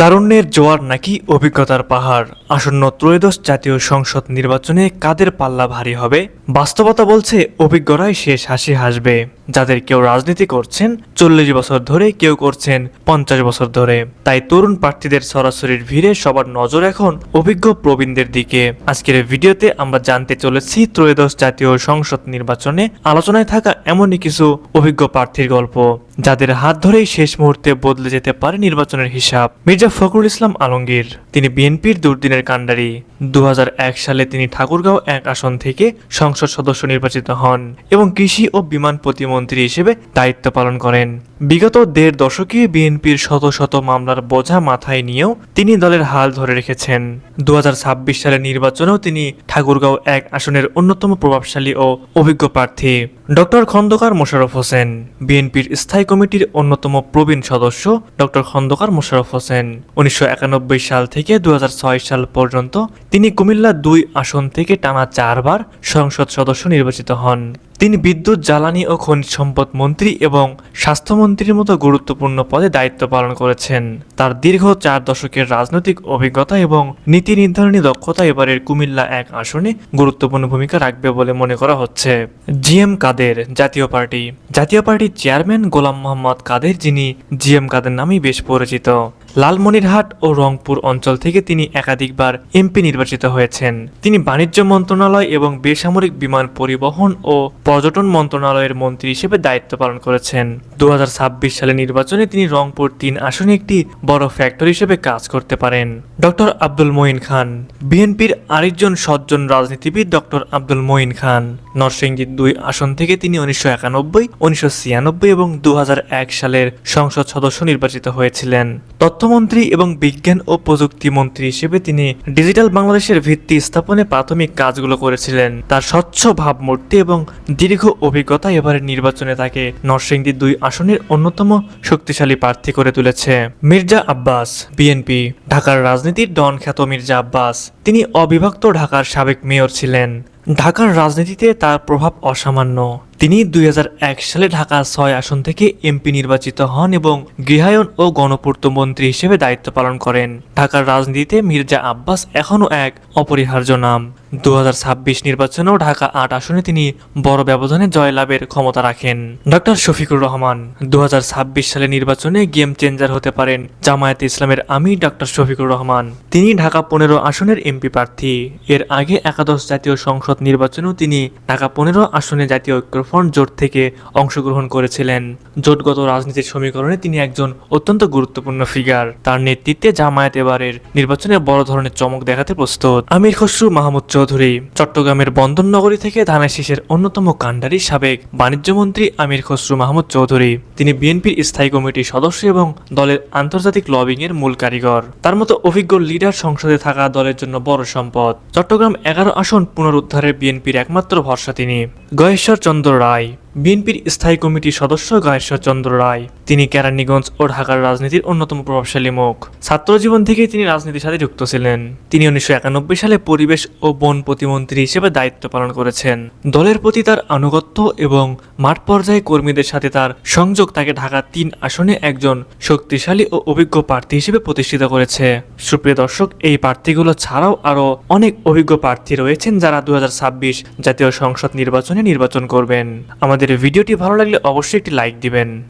তারুণ্যের জোয়ার নাকি অভিজ্ঞতার পাহাড়? আসন্ন ত্রয়োদশ জাতীয় সংসদ নির্বাচনে কাদের পাল্লা ভারী হবে? বাস্তবতা বলছে, অভিজ্ঞরাই শেষ হাসি হাসবে। যাদের কেউ রাজনীতি করছেন, চল্লিশ বছর ধরে কেউ করছেন পঞ্চাশ বছর ধরে। তাই তরুণ প্রার্থীদের সরাসরির ভিড়ে সবার নজর এখন অভিজ্ঞ প্রবীণদের দিকে। আজকের ভিডিওতে আমরা জানতে চলেছি ত্রয়োদশ জাতীয় সংসদ নির্বাচনে আলোচনায় থাকা এমনই কিছু অভিজ্ঞ প্রার্থীর গল্প, যাদের হাত ধরেই শেষ মুহূর্তে বদলে যেতে পারে নির্বাচনের হিসাব। মির্জা ফখরুল ইসলাম আলমগীর, তিনি বিএনপির দুর্দিনের কাণ্ডারি। দু হাজার এক সালে তিনি ঠাকুরগাঁও এক আসন থেকে সংসদ সদস্য নির্বাচিত হন এবং কৃষি ও বিমান প্রতিমন্ত্রী হিসেবে দায়িত্ব পালন করেন। বিগত দেড় দশকে বিএনপির শত শত মামলার বোঝা মাথায় নিয়েও তিনি দলের হাল ধরে রেখেছেন। দু হাজার ছাব্বিশ সালের নির্বাচনেও তিনি ঠাকুরগাঁও এক আসনের অন্যতম প্রভাবশালী ও অভিজ্ঞ প্রার্থী। ডক্টর খন্দকার মোশাররফ হোসেন, বিএনপির স্থায়ী কমিটির অন্যতম প্রবীণ সদস্য ডক্টর খন্দকার মোশাররফ হোসেন। উনিশশো একানব্বই সাল থেকে দু হাজার ছয় সাল পর্যন্ত তিনি কুমিল্লা দুই আসন থেকে টানা চারবার সংসদ সদস্য নির্বাচিত হন। তিনি বিদ্যুৎ, জ্বালানি ও খনিজ সম্পদ মন্ত্রী এবং স্বাস্থ্যমন্ত্রীর মতো গুরুত্বপূর্ণ পদে দায়িত্ব পালন করেছেন। তার দীর্ঘ চার দশকের রাজনৈতিক অভিজ্ঞতা এবং নীতি নির্ধারণী দক্ষতা এবারের কুমিল্লা এক আসনে গুরুত্বপূর্ণ ভূমিকা রাখবে বলে মনে করা হচ্ছে। জিএম কাদের, জাতীয় পার্টি। জাতীয় পার্টির চেয়ারম্যান গোলাম মোহাম্মদ কাদের, যিনি জিএম কাদের নামেই বেশ পরিচিত। লালমনিরহাট ও রংপুর অঞ্চল থেকে তিনি একাধিকবার এমপি নির্বাচিত হয়েছেন। তিনি বাণিজ্য মন্ত্রণালয় এবং বেসামরিক বিমান পরিবহন ও পর্যটন মন্ত্রণালয়ের মন্ত্রী হিসেবে দায়িত্ব পালন করেছেন। দু সালে নির্বাচনে তিনি রংপুর তিন আসনে একটি বড় ফ্যাক্টরি হিসেবে কাজ করতে পারেন। ডক্টর আব্দুল মঈন খান, বিএনপির আরেকজন সজ্জন রাজনীতিবিদ ডক্টর আব্দুল মঈন খান নরসিংদী দুই আসন থেকে তিনি উনিশশো একানব্বই, উনিশশো ছিয়ানব্বই এবং দু হাজার এক সালের সংসদ সদস্য নির্বাচিত হয়েছিলেন। তথ্যমন্ত্রী এবং বিজ্ঞান ও প্রযুক্তি মন্ত্রী হিসেবে তিনি ডিজিটাল বাংলাদেশের ভিত্তি স্থাপনে প্রাথমিক কাজগুলো করেছিলেন। তার স্বচ্ছ ভাবমূর্তি এবং দীর্ঘ অভিজ্ঞতা এবারের নির্বাচনে তাকে নরসিংদী দুই আসনের অন্যতম শক্তিশালী প্রার্থী করে তুলেছে। মির্জা আব্বাস, বিএনপি। ঢাকার রাজনীতির ডন খ্যাত মির্জা আব্বাস। তিনি অবিভক্ত ঢাকার সাবেক মেয়র ছিলেন। ঢাকার রাজনীতিতে তার প্রভাব অসামান্য। তিনি দুই হাজার এক সালে ঢাকা ছয় আসন থেকে এমপি নির্বাচিত হন এবং গৃহায়ন ও গণপূর্ত মন্ত্রী হিসেবে দায়িত্ব পালন করেন। ঢাকার রাজনীতিতে মির্জা আব্বাস এখনও এক অপরিহার্য নাম। দু হাজার ছাব্বিশ নির্বাচনেও ঢাকা আট আসনে তিনি বড় ব্যবধানে জয়লাভের ক্ষমতা রাখেন। ডক্টর শফিকুর রহমান দু সালে নির্বাচনে গেম চেঞ্জার হতে পারেন জামায়াতে ইসলামের আমি ডক্টর শফিকুর রহমান। তিনি ঢাকা পনেরো আসনের এমপি প্রার্থী। এর আগে একাদশ জাতীয় সংসদ নির্বাচনেও তিনি ঢাকা পনেরো আসনে জাতীয় ঐক্যফ্রন্ট জোট থেকে অংশগ্রহণ করেছিলেন। জোটগত রাজনীতির সমীকরণে তিনি একজন অত্যন্ত গুরুত্বপূর্ণ ফিগার তার নেতৃত্বে জামায়াত এবারের নির্বাচনে বড় ধরনের চমক দেখাতে প্রস্তুত। আমির খসরু মাহমুদ চৌধুরী, চট্টগ্রামের বন্দর নগরী থেকে ধানের শীষের অন্যতম কাণ্ডারি সাবেক বাণিজ্যমন্ত্রী আমির খসরু মাহমুদ চৌধুরী। তিনি বিএনপির স্থায়ী কমিটির সদস্য এবং দলের আন্তর্জাতিক লবিং এর মূল কারিগর। তার মতো অভিজ্ঞ লিডার সংসদে থাকা দলের জন্য বড় সম্পদ। চট্টগ্রাম এগারো আসন পুনরুদ্ধারের বিএনপির একমাত্র ভরসা তিনি। গয়েশ্বর চন্দ্র রায়। বিএনপির স্থায়ী কমিটির সদস্য গয়েশ্বর চন্দ্র রায়। তিনি কেরানীগঞ্জ ও ঢাকার রাজনীতির অন্যতম প্রভাবশালী মুখ। ছাত্র জীবন থেকেই তিনি রাজনীতির সাথে যুক্ত ছিলেন। তিনি উনিশশো একানব্বই সালে পরিবেশ ও বন প্রতিমন্ত্রী হিসেবে দায়িত্ব পালন করেছেন। দলের প্রতি তার আনুগত্য এবং মাঠ পর্যায়ে কর্মীদের সাথে তার সংযোগ তাকে ঢাকা তিন আসনে একজন শক্তিশালী ও অভিজ্ঞ প্রার্থী হিসেবে প্রতিষ্ঠিত করেছে। সুপ্রিয় দর্শক, এই প্রার্থীগুলো ছাড়াও আরও অনেক অভিজ্ঞ প্রার্থী রয়েছেন যারা দু হাজার ছাব্বিশ জাতীয় সংসদ নির্বাচনে নির্বাচন করবেন। আমাদের ভিডিওটি ভালো লাগলে অবশ্যই একটি লাইক দিবেন।